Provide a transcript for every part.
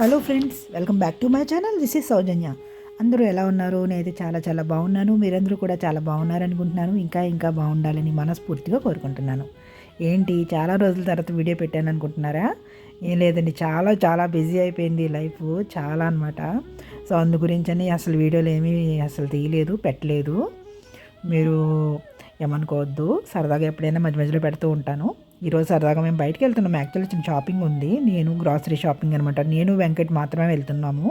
Hello friends welcome back to my channel. This is Soujanya. అందరూ ఎలా ఉన్నారు? నేనైతే చాలా చాలా బాగున్నాను. మీరందరూ కూడా చాలా బాగున్నారు అనుకుంటున్నాను. ఇంకా ఇంకా బాగుండాలని మనస్ఫూర్తిగా కోరుకుంటున్నాను. ఏంటి చాలా రోజుల తర్వాత వీడియో పెట్టాను అనుకుంటున్నారా? ఏం లేదండి చాలా చాలా బిజీ అయిపోయింది లైఫ్ చాలా అనమాట సో అందు గురించని అసలు వీడియోలు ఏమీ అసలు తీయలేదు పెట్టలేదు. మీరు ఏమనుకోవద్దు సరదాగా ఎప్పుడైనా మధ్య మధ్యలో పెడుతూ ఉంటాను. ఈరోజు సరదాగా మేము బయటకు వెళ్తున్నాం. యాక్చువల్లీ చిన్న షాపింగ్ ఉంది. నేను గ్రాసరీ షాపింగ్ అనమాట నేను వెంకట్ మాత్రమే వెళ్తున్నాము.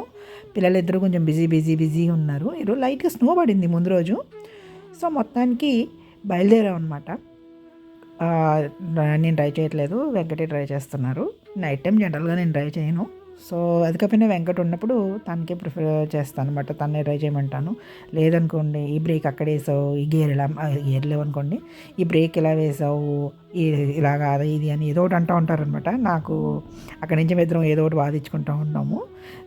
పిల్లలిద్దరూ కొంచెం బిజీ బిజీ బిజీ ఉన్నారు. ఈరోజు లైట్గా స్నో పడింది ముందు రోజు. సో మొత్తానికి బయలుదేరాం అనమాట నేను ట్రై చేయట్లేదు. వెంకటే ట్రై చేస్తున్నారు. నైట్ టైం జనరల్గా నేను ట్రై చేయను. సో అది కాకపోయినా వెంకట ఉన్నప్పుడు తనకే ప్రిఫర్ చేస్తాను అనమాట తనే ట్రై చేయమంటాను. లేదనుకోండి ఈ బ్రేక్ అక్కడ వేసావు ఈ గేర్ ఇలా గేర్ లేవనుకోండి ఈ బ్రేక్ ఇలా వేసావు ఈ ఇలా కాదు ఇది అని ఏదో ఒకటి అంటూ ఉంటారనమాట నాకు అక్కడి నుంచి ఇద్దరం ఏదో ఒకటి బాధించుకుంటూ ఉంటాము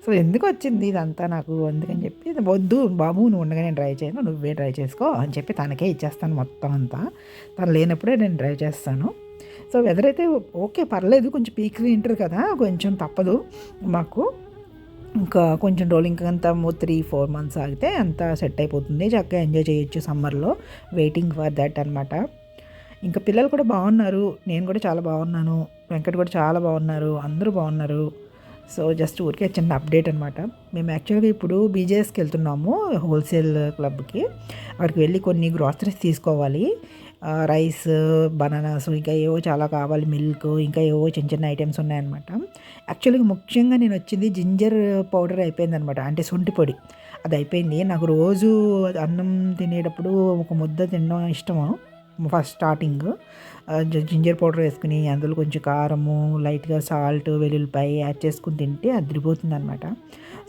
సో ఎందుకు వచ్చింది ఇదంతా నాకు అందుకని చెప్పి వద్దు బాబు నువ్వు ఉండగా నేను ట్రై చేయను నువ్వే ట్రై చేసుకో అని చెప్పి తనకే ఇచ్చేస్తాను మొత్తం అంతా. తను లేనప్పుడే నేను ట్రై చేస్తాను. సో వెదర్ అయితే ఓకే పర్లేదు కొంచెం పీక్ వింటర్ కదా కొంచెం తప్పదు మాకు. ఇంకా కొంచెం రోలింగ్ అంతా త్రీ ఫోర్ మంత్స్ ఆగితే అంతా సెట్ అయిపోతుంది. చక్కగా ఎంజాయ్ చేయొచ్చు సమ్మర్లో వెయిటింగ్ ఫర్ దట్ అనమాట ఇంకా పిల్లలు కూడా బాగున్నారు నేను కూడా చాలా బాగున్నాను వెంకట్ కూడా చాలా బాగున్నారు అందరూ బాగున్నారు. సో జస్ట్ ఊరికే చిన్న అప్డేట్ అనమాట మేము యాక్చువల్గా ఇప్పుడు బీజేఎస్కి వెళ్తున్నాము హోల్సేల్ క్లబ్కి అక్కడికి వెళ్ళి కొన్ని గ్రాసరీస్ తీసుకోవాలి. రైస్ బనానాస్ ఇంకా ఏవో చాలా కావాలి మిల్క్ ఇంకా ఏవో చిన్న చిన్న ఐటమ్స్ ఉన్నాయన్నమాట. యాక్చువల్గా ముఖ్యంగా నేను వచ్చింది జింజర్ పౌడర్ అయిపోయింది అనమాట అంటే శొంఠి పొడి. అది అయిపోయింది. నాకు రోజు అన్నం తినేటప్పుడు ఒక ముద్ద తినడం ఇష్టము. ఫస్ట్ స్టార్టింగ్ జింజర్ పౌడర్ వేసుకుని అందులో కొంచెం కారము లైట్గా సాల్ట్ వెల్లుల్లిపాయ యాడ్ చేసుకుని తింటే అదిరిపోతుంది అనమాట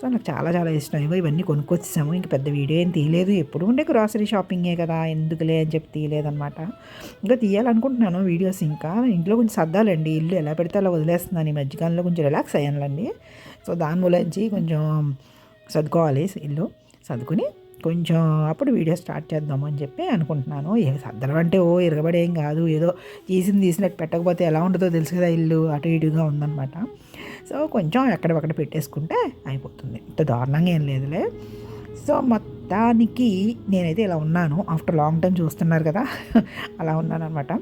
సో నాకు చాలా చాలా ఇష్టం. ఇవో ఇవన్నీ కొనుక్కొచ్చేసాము. ఇంక పెద్ద వీడియో ఏం తీయలేదు. ఎప్పుడు ఉండే గ్రాసరీ షాపింగే కదా ఎందుకులే అని చెప్పి తీయలేదనమాట ఇంకా తీయాలనుకుంటున్నాను వీడియోస్ ఇంకా. ఇంట్లో కొంచెం సర్దాలండి. ఇల్లు ఎలా పెడితే అలా వదిలేస్తున్నాను. ఈ మధ్యకాలంలో కొంచెం రిలాక్స్ అయ్యానులండి. సో దాని మూలంచి కొంచెం సర్దుకోవాలి ఇల్లు. సర్దుకుని కొంచెం అప్పుడు వీడియో స్టార్ట్ చేద్దాము అని చెప్పి అనుకుంటున్నాను. ఏ సద్దలు అంటే ఓ ఇరగబడేం కాదు ఏదో తీసింది తీసినట్టు పెట్టకపోతే ఎలా ఉంటుందో తెలుసు కదా ఇల్లు అటు ఇటుగా ఉందన్నమాట. సో కొంచెం ఎక్కడెక్కడ పెట్టేసుకుంటే అయిపోతుంది. ఇంత దారుణంగా ఏం లేదులే. సో మొత్తానికి నేనైతే ఇలా ఉన్నాను. ఆఫ్టర్ లాంగ్ టైం చూస్తున్నారు కదా అలా ఉన్నాను అనమాట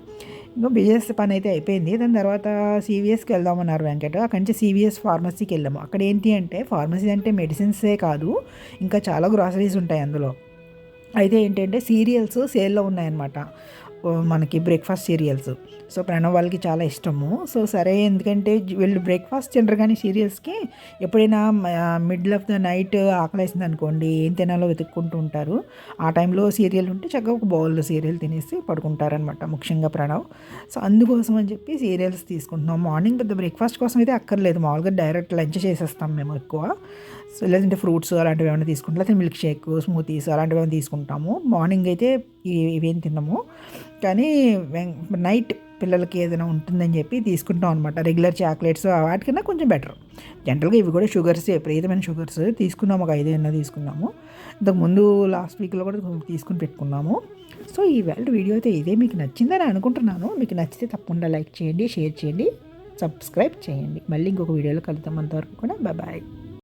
ఇంకా బిజినెస్ పని అయితే అయిపోయింది. దాని తర్వాత సీవీఎస్కి వెళ్దామన్నారు వెంకట. అక్కడి నుంచి సీవీఎస్ ఫార్మసీకి వెళ్ళాము. అక్కడ ఏంటి అంటే ఫార్మసీ అంటే మెడిసిన్సే కాదు ఇంకా చాలా గ్రాసరీస్ ఉంటాయి అందులో. అయితే ఏంటంటే సీరియల్స్ సేల్లో ఉన్నాయన్నమాట. మనకి బ్రేక్ఫాస్ట్ సీరియల్స్ సో ప్రణవ్ వాళ్ళకి చాలా ఇష్టము. సో సరే ఎందుకంటే వీళ్ళు బ్రేక్ఫాస్ట్ తినరు కానీ సీరియల్స్కి ఎప్పుడైనా మిడిల్ ఆఫ్ ద నైట్ ఆకలేసింది అనుకోండి ఏం తినాలో వెతుక్కుంటూ ఉంటారు. ఆ టైంలో సీరియల్ ఉంటే చక్కగా ఒక బౌల్లో సీరియల్ తినేసి పడుకుంటారనమాట ముఖ్యంగా ప్రణవ్. సో అందుకోసం అని చెప్పి సీరియల్స్ తీసుకుంటున్నాం. మార్నింగ్ పెద్ద బ్రేక్ఫాస్ట్ కోసం అయితే అక్కర్లేదు. మామూలుగా డైరెక్ట్ లంచ్ చేసేస్తాం మేము ఎక్కువ. సో లేదంటే ఫ్రూట్స్ అలాంటివి ఏమైనా తీసుకుంటాం. లేకపోతే మిల్క్ షేక్ స్మూతీస్ అలాంటివి ఏమైనా తీసుకుంటాము. మార్నింగ్ అయితే ఇవేం తిన్నాము కానీ నైట్ పిల్లలకి ఏదైనా ఉంటుందని చెప్పి తీసుకుంటాం అనమాట రెగ్యులర్ చాక్లెట్స్ వాటికన్నా కొంచెం బెటర్. జనరల్గా ఇవి కూడా షుగర్స్ విపరీతమైన షుగర్స్ తీసుకున్నాము. ఒక ఐదు ఎన్నో తీసుకున్నాము. ఇంతకుముందు లాస్ట్ వీక్లో కూడా తీసుకుని పెట్టుకున్నాము. సో ఈ వేళ వీడియో అయితే ఇదే. మీకు నచ్చిందని అనుకుంటున్నాను. మీకు నచ్చితే తప్పకుండా లైక్ చేయండి షేర్ చేయండి సబ్స్క్రైబ్ చేయండి. మళ్ళీ ఇంకొక వీడియోలో కలుద్దాం అంతవరకు కూడా. బాయ్.